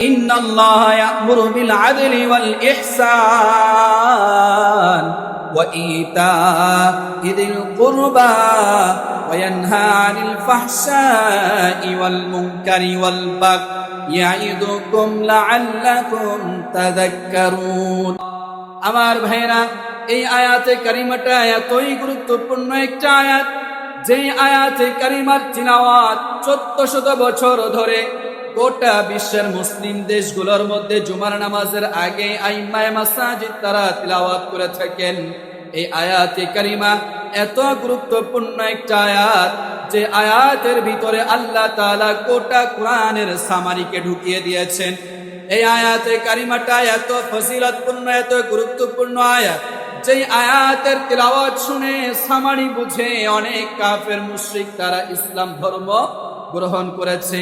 إن الله يأمر بالعدل والإحسان وإيتاء ذي القربى وينهى عن الفحشاء والمنكر والبغي يعظكم لعلكم تذكرون আমার ভাইরা এই আয়াতে কারিমাটা এতই গুরুত্বপূর্ণ একটা আয়াত যে আয়াতে কারিমার তিলাওয়াত চোদ্দ শত বছর ধরে গোটা বিশ্বের মুসলিম দেশগুলোর মধ্যে জুমার নামাজের আগে আইমায় মাসাজিদ তারা তিলাওয়াত করে থাকেন। এই আয়াতে কারিমা এত গুরুত্বপূর্ণ একটা আয়াত যে আয়াতের ভিতরে আল্লাহ তাআলা গোটা কোরআনের সামারিকে ঢুকিয়ে দিয়েছেন। এই আয়াতে কারিমাটা এত ফজিলতপূর্ণ, এত গুরুত্বপূর্ণ আয়াত যেই আয়াতের তিলাওয়াত শুনে সামারি বুঝে অনেক কাফের মুশরিক তারা ইসলাম ধর্ম গ্রহণ করেছে।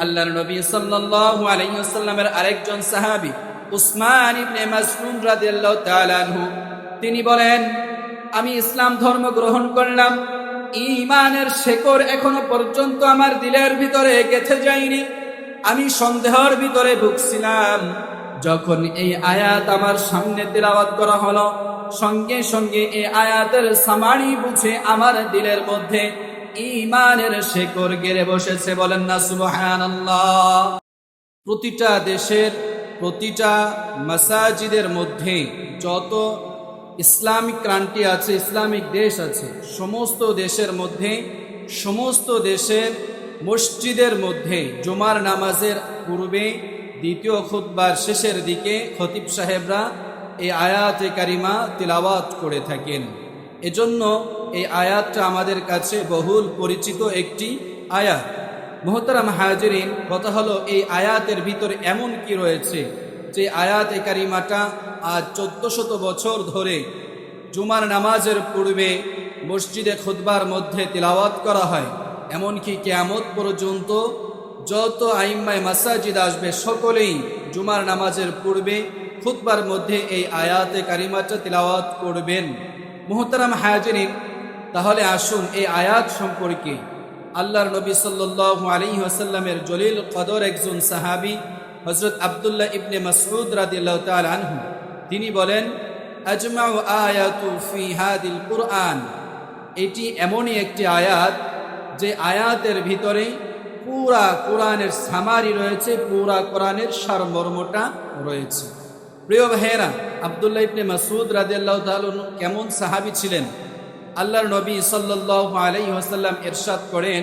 আল্লাহর নবী সাল্লাল্লাহু আলাইহি ওয়াসাল্লামের আরেকজন সাহাবী, উসমান ইবনে মাসউদ রাদিয়াল্লাহু তাআলা আনহু। তিনি বলেন, আমি ইসলাম ধর্ম গ্রহণ করলাম ইমানের শেকড় এখনও পর্যন্ত আমার দিলের ভিতরে গেথে যায়নি। আমি সন্দেহের ভিতরে ভুগছিলাম। যখন এই আয়াত আমার সামনে তেলাওয়াত করা হলো, সঙ্গে সঙ্গে এই আয়াতের সামারি বুঝে আমার দিলের মধ্যে ইমানের শেকড় গেড়ে বসেছে, বলেন না, সুবহানাল্লাহ। প্রতিটা দেশের, প্রতিটা মাসাজিদের মধ্যে যত ইসলামিক ক্রান্তি আছে, ইসলামিক দেশ আছে, সমস্ত দেশের মধ্যে, সমস্ত দেশের মসজিদের মধ্যে জুমার নামাজের পূর্বে দ্বিতীয় খুতবার শেষের দিকে খতিব সাহেবরা এই আয়াতে কারিমা তিলাওয়াত করে থাকেন। এজন্য এই আয়াতটা আমাদের কাছে বহুল পরিচিত একটি আয়াত। মোহতারাম হাজরিন, কথা হলো এই আয়াতের ভিতরে এমন কি রয়েছে যে আয়াত এ কারিমাটা আজ চোদ্দ শত বছর ধরে জুমার নামাজের পূর্বে মসজিদে খুতবার মধ্যে তিলাওয়াত করা হয়। এমনকি কেয়ামত পর্যন্ত যত আইম্মায় মাসাজিদ আসবে, সকলেই জুমার নামাজের পূর্বে খুতবার মধ্যে এই আয়াতে কারিমাটা তিলাওয়াত করবেন। মোহতারাম হাজরিন তাহলে আসুন এই আয়াত সম্পর্কে। আল্লাহর নবী সাল্লাল্লাহু আলাইহি ওয়াসাল্লামের জলিল কদর একজন সাহাবী হজরত আবদুল্লাহ ইবনে মাসউদ রাদিয়াল্লাহু তাআলা আনহু। তিনি বলেন, আজমাউ আয়াতু ফি হাদিল কুরআন। এটি এমনই একটি আয়াত যে আয়াতের ভিতরে পুরা কোরআনের সামারি রয়েছে, পুরা কোরআনের সারমর্মটা রয়েছে। প্রিয় ভাইয়েরা, আবদুল্লাহ ইবনে মাসুদ রাদিয়াল্লাহু তাআলা কেমন সাহাবী ছিলেন? আল্লাহর নবী সাল্লাল্লাহু আলাইহি ওয়াসাল্লাম ইরশাদ করেন,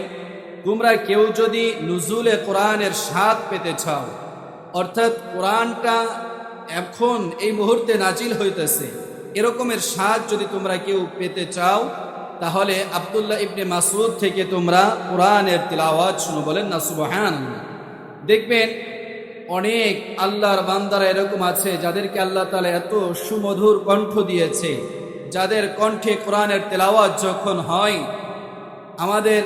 তোমরা কেউ যদি নুজুলে কোরআনের স্বাদ পেতে চাও, অর্থাৎ কোরআনটা এখন এই মুহূর্তে নাজিল হইতেছে, এরকমের স্বাদ যদি তোমরা কেউ পেতে চাও, তাহলে আবদুল্লাহ ইবনে মাসুদ থেকে তোমরা কোরআনের তিলাওয়াত শুনো বলেন না সুবহান দেখবেন অনেক আল্লাহর বান্দারা এরকম আছে, যাদেরকে আল্লাহ তালা এত সুমধুর কণ্ঠ দিয়েছে যাদের কণ্ঠে কোরআনের তেলাওয়াত যখন হয়, আমাদের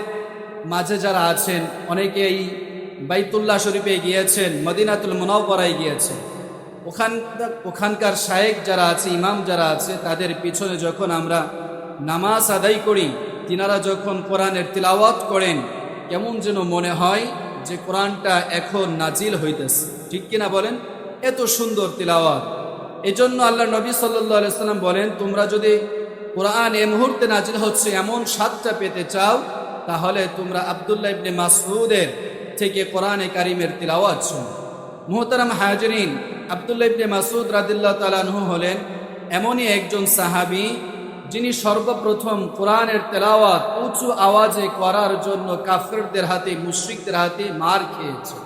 মাঝে যারা আছেন, অনেকেই বাইতুল্লাহ শরীফে গিয়েছেন, মদিনাতুল মুনাওয়ারায় গিয়েছেন। ওখান, ওখানকার শায়েক যারা আছে, ইমাম যারা আছে, তাদের পিছনে যখন আমরা নামাজ আদায় করি, তিনারা যখন কোরআনের তিলাওয়াত করেন, কেমন যেন মনে হয় যে কোরআনটা এখন নাজিল হইতেছে। ঠিক কিনা বলেন? এত সুন্দর তিলাওয়াত। এজন্য আল্লাহ নবী সাল্লাহ সাল্লাম বলেন, তোমরা যদি কোরআন এ মুহূর্তে নাজিল হচ্ছে এমন স্বাদটা পেতে চাও, তাহলে তোমরা আবদুল্লাহ ইবনে মাসুদের থেকে কোরআনে কারিমের তিলাওয়াত শোনো। মোহতারাম হাজরিন, আবদুল্লাহ ইবনে মাসুদ রাদিল্লাহ তালানহু হলেন, এমনই একজন সাহাবী যিনি সর্বপ্রথম কোরআনের তেলাওয়াত উঁচু আওয়াজে করার জন্য কাফেরদের হাতে, মুশ্রিকদের হাতে মার খেয়েছে।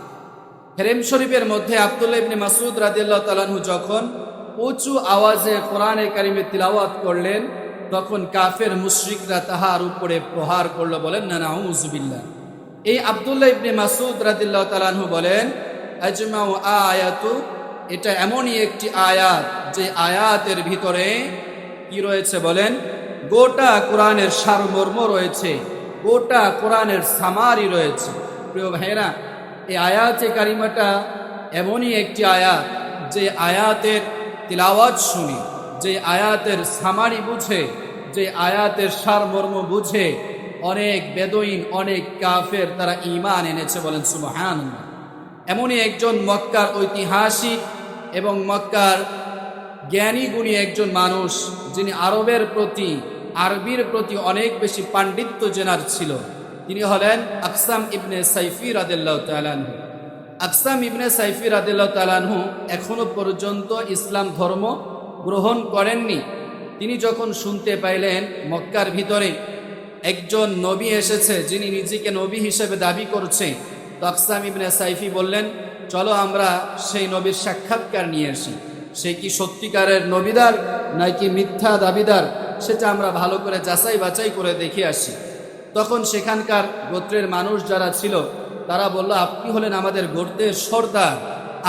হেরেম শরীফের মধ্যে আবদুল্লাহ ইবনে মাসুদ রাদিল্লাহ তালানহু যখন উঁচু আওয়াজে কোরআনে কারিমে তিলাওয়াত করলেন, তখন কাফের মুশ্রিকরা তাহার উপরে প্রহার করল, বলেন, না নাউজুবিল্লাহ এই আবদুল্লাহ ইবনে মাসুদ রাদিল্লাহ তালানহু বলেন, আজমাউ আয়াতু, এটা এমনই একটি আয়াত, যে আয়াতের ভিতরে কি রয়েছে, বলেন, গোটা কোরআনের সারমর্ম রয়েছে, গোটা কোরআনের সামারি রয়েছে। প্রিয় ভাইরা এই আয়াতে কারিমাটা এমনই একটি আয়াত, যে আয়াতের তিলাওয়াত শুনি, যে আয়াতের সামারি বুঝে, যে আয়াতের সারমর্ম বুঝে, অনেক বেদইন, অনেক কাফের তারা ইমান এনেছে বলেন সুবহান এমনই একজন মক্কার ঐতিহাসিক এবং মক্কার জ্ঞানী গুণী একজন মানুষ, যিনি আরবের প্রতি, আরবির প্রতি অনেক বেশি পাণ্ডিত্য জেনার ছিল। তিনি হলেন আকসাম ইবনে সাইফি রাদিল্লাহ তালানহু আকসাম ইবনে সাইফি রাদিল্লাহ তালানহু এখনও পর্যন্ত ইসলাম ধর্ম গ্রহণ করেননি। তিনি যখন শুনতে পাইলেন মক্কার ভিতরে একজন নবী এসেছে, যিনি নিজেকে নবী হিসেবে দাবি করছে তো আকসাম ইবনে সাইফি বললেন, চলো আমরা সেই নবীর সাক্ষাৎকার নিয়ে আসি। সে কি সত্যিকারের নবীদার নাকি মিথ্যা দাবিদার? সেটা আমরা ভালো করে যাচাই বাছাই করে দেখে আসি। তখন সেখানকার গোত্রের মানুষ যারা ছিল তারা বলল, আপনি হলেন আমাদের গোত্রের সর্দার।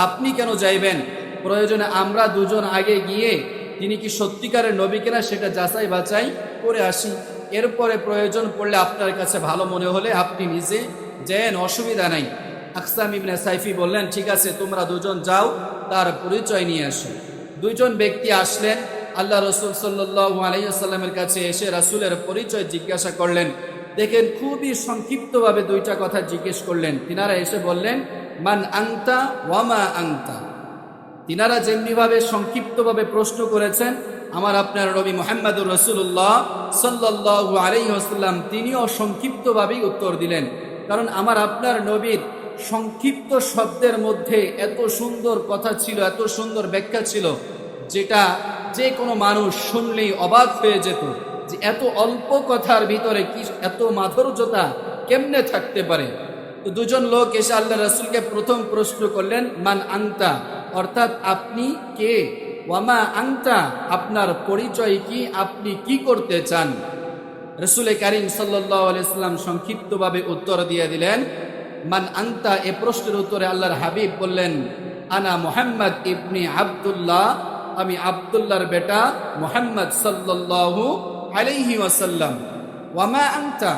আপনি কেন যাইবেন? প্রয়োজনে আমরা দুজন আগে গিয়ে তিনি কি সত্যিকারের নবী কিনা সেটা যাচাই বাছাই করে আসি। এরপরে প্রয়োজন পড়লে আপনার কাছে ভালো মনে হলে আপনি নিজে যেন অসুবিধা নাই। আকসাম ইবনে সাইফি বললেন, ঠিক আছে, তোমরা দুজন যাও, তার পরিচয় নিয়ে আসো। দুইজন ব্যক্তি আসলেন। আল্লাহ রসুল সাল্লু আলাইসাল্লামের কাছে এসে রাসুলের পরিচয় জিজ্ঞাসা করলেন দেখেন খুবই সংক্ষিপ্তভাবে দুইটা কথা জিজ্ঞেস করলেন। তিনারা এসে বললেন, মান আংতা ওয়ামা আংতা তিনারা যেমনিভাবে সংক্ষিপ্তভাবে প্রশ্ন করেছেন, আমার আপনার রবি মোহাম্মদুর রসুল্লাহ সাল্লাহ আলাইসাল্লাম তিনিও সংক্ষিপ্তভাবেই উত্তর দিলেন, কারণ আমার আপনার নবীর সংক্ষিপ্ত শব্দের মধ্যে এত সুন্দর কথা ছিল, এত সুন্দর ব্যাখ্যা ছিল, যেটা যে কোনো মানুষ শুনলেই অবাক হয়ে যেত। এত অল্প কথার ভিতরে কি এত মাধুর্যতা কেমনে থাকতে পারে? তো দুজন লোক এসে আল্লাহ রসুলকে প্রথম প্রশ্ন করলেন, মান আংতা অর্থাৎ আপনি কে? ওয়ামা আংতা আপনার পরিচয় কি? আপনি কি করতে চান? রসুল করিম সাল্লাম সংক্ষিপ্তভাবে উত্তর দিয়ে দিলেন, মান আংতা এ প্রশ্নের উত্তরে আল্লাহর হাবিব বললেন, আনা মোহাম্মদ ইবনি আবদুল্লাহ। আমি আবদুল্লাহর বেটা মোহাম্মদ সাল্লাল্লাহু আলাইহি ওয়াসাল্লাম, ওয়ামা আংতা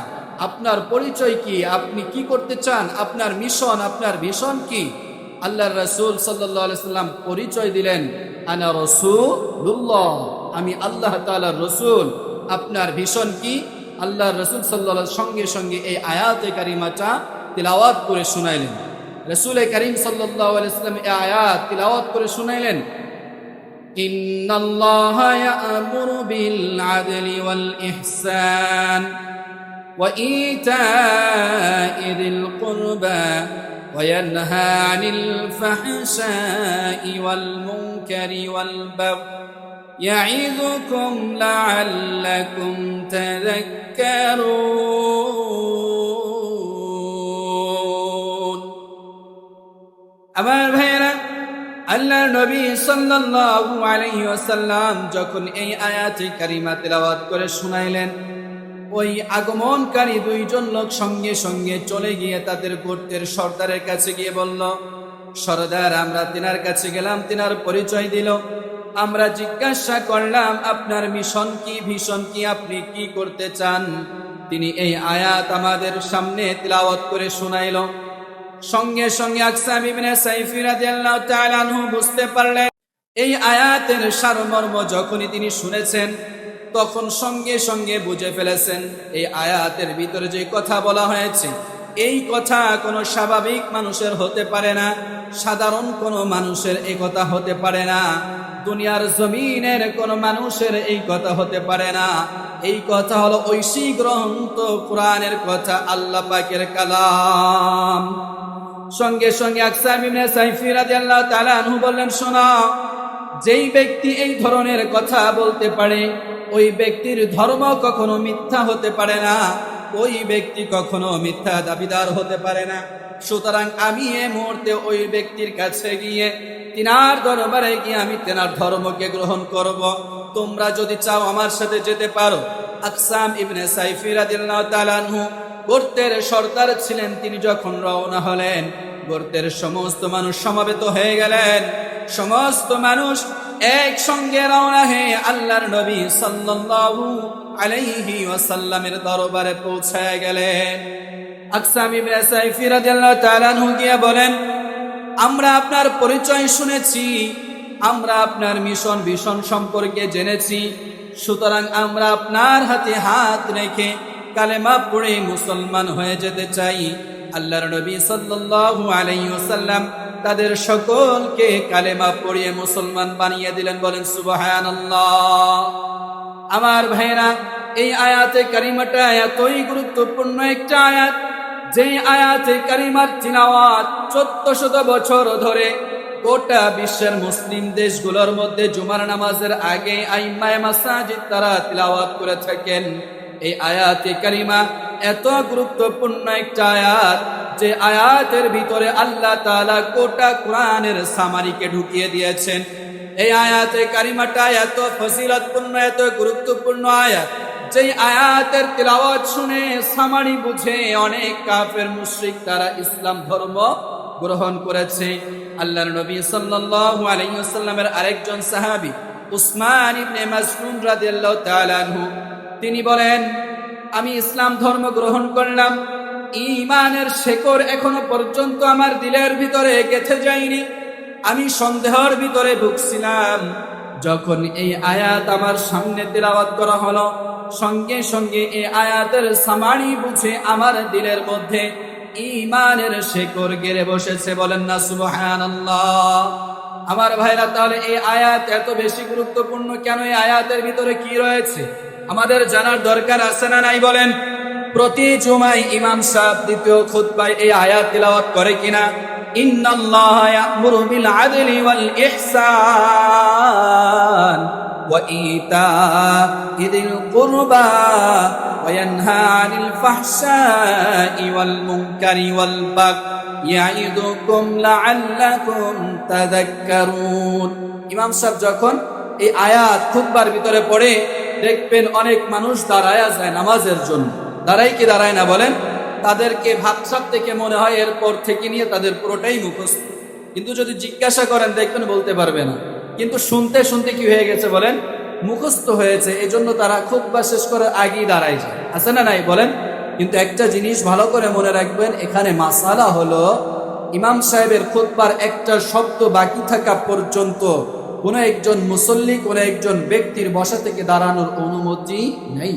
আপনার পরিচয় কি? আপনি কি করতে চান? আপনার মিশন, আপনার ভীষণ কি? আল্লাহর রসুল সাল্লাহ সাল্লাম পরিচয় দিলেন, আনা রসুল্লাহ আমি আল্লাহ তালার রসুল। আপনার ভীষণ কি? আল্লাহ রসুল সাল্লাহ সঙ্গে সঙ্গে এই আয়াতে কারিমাটা তিলাওয়াত করে শুনাইলেন। রসুল করিম সাল্লাম এই আয়াত তিলাওয়াত করে শুনাইলেন। إن الله يأمر بالعدل والإحسان وإيتاء ذي القربى وينهى عن الفحشاء والمنكر والبغي يعظكم لعلكم تذكرون আমার ভাইয়েরা আল্লাহর নবী সাল্লাল্লাহু আলাইহি ওয়াসাল্লাম যখন এই আয়াতে কারিমা তেলাওয়াত করে শুনাইলেন, ওই আগমনকারী দুইজন লোক সঙ্গে সঙ্গে চলে গিয়ে তাদের গোত্রের সর্দারের কাছে গিয়ে বলল, সর্দার, আমরা তিনার কাছে গেলাম, তিনার পরিচয় দিল। আমরা জিজ্ঞাসা করলাম, আপনার মিশন কি, ভীষণ কি, আপনি কি করতে চান? তিনি এই আয়াত আমাদের সামনে তিলাওয়াত করে শুনাইল। সঙ্গে সঙ্গে আকসাম ইবনে সাইফি বুঝতে পারলেন, এই আয়াতের সারমর্ম যখনই তিনি শুনেছেন, তখন সঙ্গে সঙ্গে বুঝে ফেলেছেন এই আয়াতের ভিতরে যে কথা বলা হয়েছে, এই কথা কোনো স্বাভাবিক মানুষের হতে পারে না, সাধারণ কোনো মানুষের এই কথা হতে পারে না, দুনিয়ার জমিনের কোন মানুষের এই কথা হতে পারে না। এই কথা হলো ঐশী গ্রন্থ কোরআনের কথা, আল্লাহ পাকের কালাম। সঙ্গে সঙ্গে আকসাম বললেন, শোনা, যেই ব্যক্তি এই ধরনের কথা বলতে পারে, ওই ব্যক্তির ধর্ম কখনো মিথ্যা হতে পারে না, ওই ব্যক্তি কখনো মিথ্যা দাবিদার হতে পারে না। সুতরাং আমি এ মুহূর্তে ওই ব্যক্তির কাছে গিয়ে তিনার দরবারে গিয়ে আমি তেনার ধর্মকে গ্রহণ করব। তোমরা যদি চাও আমার সাথে যেতে পারো। আকসাম ইবনে সাইফি রাদিয়াল্লাহু তাআলা আনহু গোর্তের সর্দার ছিলেন। তিনি যখন রওনা হলেন গোর্তের সমস্ত মানুষ সমাবেত হয়ে গেলেন। সমস্ত মানুষ একসঙ্গে রওনা হয়ে আল্লাহর নবী সাল্লাল্লাহু আলাইহি ওয়াসাল্লামের দরবারে পৌঁছায় গেলেন। আকসাম ইবনে সাইফি রাদিয়াল্লাহু তাআলা আনহু বলেন, আমরা আপনার পরিচয় শুনেছি, আমরা আপনার মিশন ভীষণ সম্পর্কে জেনেছি, সুতরাং আমরা আপনার হাতে হাত রেখে কালেমা পড়ে মুসলমান হয়ে যেতে চাই। আল্লাহর নবী সাল্লাল্লাহু আলাইহি ওয়াসাল্লাম তাদের সকলকে কালেমা পড়িয়ে মুসলমান বানিয়ে দিলেন, বলেন, সুবহানাল্লাহ। আমার ভাইরা এই আয়াতে কারিমাটা এতই গুরুত্বপূর্ণ একটা আয়াত যে আয়াতে কারিমার তিলাওয়াত চোদ্দ শত বছর ধরে গোটা বিশ্বের মুসলিম দেশগুলোর মধ্যে জুমার নামাজের আগে আইমায় তারা তিলাওয়াত করে থাকেন। এই আয়াতে কারিমা এত গুরুত্বপূর্ণ একটা আয়াত যে আয়াতের ভিতরে আল্লাহ তাআলা গোটা কোরআনের সামারিকে ঢুকিয়ে দিয়েছেন। এই আয়াতে কারিমাটা এত ফজিলতপূর্ণ, এত গুরুত্বপূর্ণ আয়াত যেই আয়াতের তিলাওয়াত শুনে সামারি বুঝে অনেক কাফের মুশরিক তারা ইসলাম ধর্ম গ্রহণ করেছে। আল্লাহর নবী সাল্লাল্লাহু আলাইহি ওয়াসাল্লামের আরেকজন সাহাবী, উসমান ইবনে মাসউদ রাদিয়াল্লাহু তাআলা আনহু, তিনি বলেন, আমি ইসলাম ধর্ম গ্রহণ করলাম ইমানের শেকড় এখনও পর্যন্ত আমার দিলের ভিতরে গেথে যায়নি। আমি সন্দেহর ভিতরে ঢুকছিলাম যখন এই আয়াত আমার সামনে তেলাওয়াত করা হলো সঙ্গে সঙ্গে এই আয়াতের সামানি বুঝে আমার দিলের মধ্যে ইমানের শেকড় গেড়ে বসেছে। বলেন না, সুবহানাল্লাহ। আমার ভাইরা, তাহলে এই আয়াত এত বেশি গুরুত্বপূর্ণ কেন? এই আয়াতের ভিতরে কি রয়েছে? আমাদের জানার দরকার আছে না নাই বলেন? প্রতি জুমায় ইমাম সাহেব দ্বিতীয় খুতবায় এই আয়াত তিলাওয়াত করে কিনা? ইন্নাল্লাহ ইয়ামুরু বিল আদলি ওয়াল ইহসান। وإيتاء ذي القربى وينهى عن الفحشاء والمنكر والبغي يعظكم لعلكم تذكرون ইমাম সাহেব যখন এই আয়াত খুতবার ভিতরে পড়ে দেখবেন অনেক মানুষ দাঁড়ায় যায় নামাজের জন্য দাঁড়াই কি দাঁড়ায় না বলেন তাদেরকে ভাবসাব থেকে মনে হয় এরপর থেকে নিয়ে তাদের পুরোটাই মুখস্থ কিন্তু যদি জিজ্ঞাসা করেন দেখবেন বলতে পারবে না কিন্তু শুনতে শুনতে কি হয়ে গেছে বলেন? মুখস্থ হয়েছে, এজন্য জন্য তারা খুব বা শেষ করে আগেই দাঁড়ায় যায়। আছে না নাই? বলেন? কিন্তু একটা জিনিস ভালো করে মনে রাখবেন, এখানে মাসালা হলো, ইমাম সাহেবের খুতবার একটা শব্দ বাকি থাকা পর্যন্ত কোনো একজন মুসল্লি, কোন একজন ব্যক্তির বসা থেকে দাঁড়ানোর অনুমতি নেই।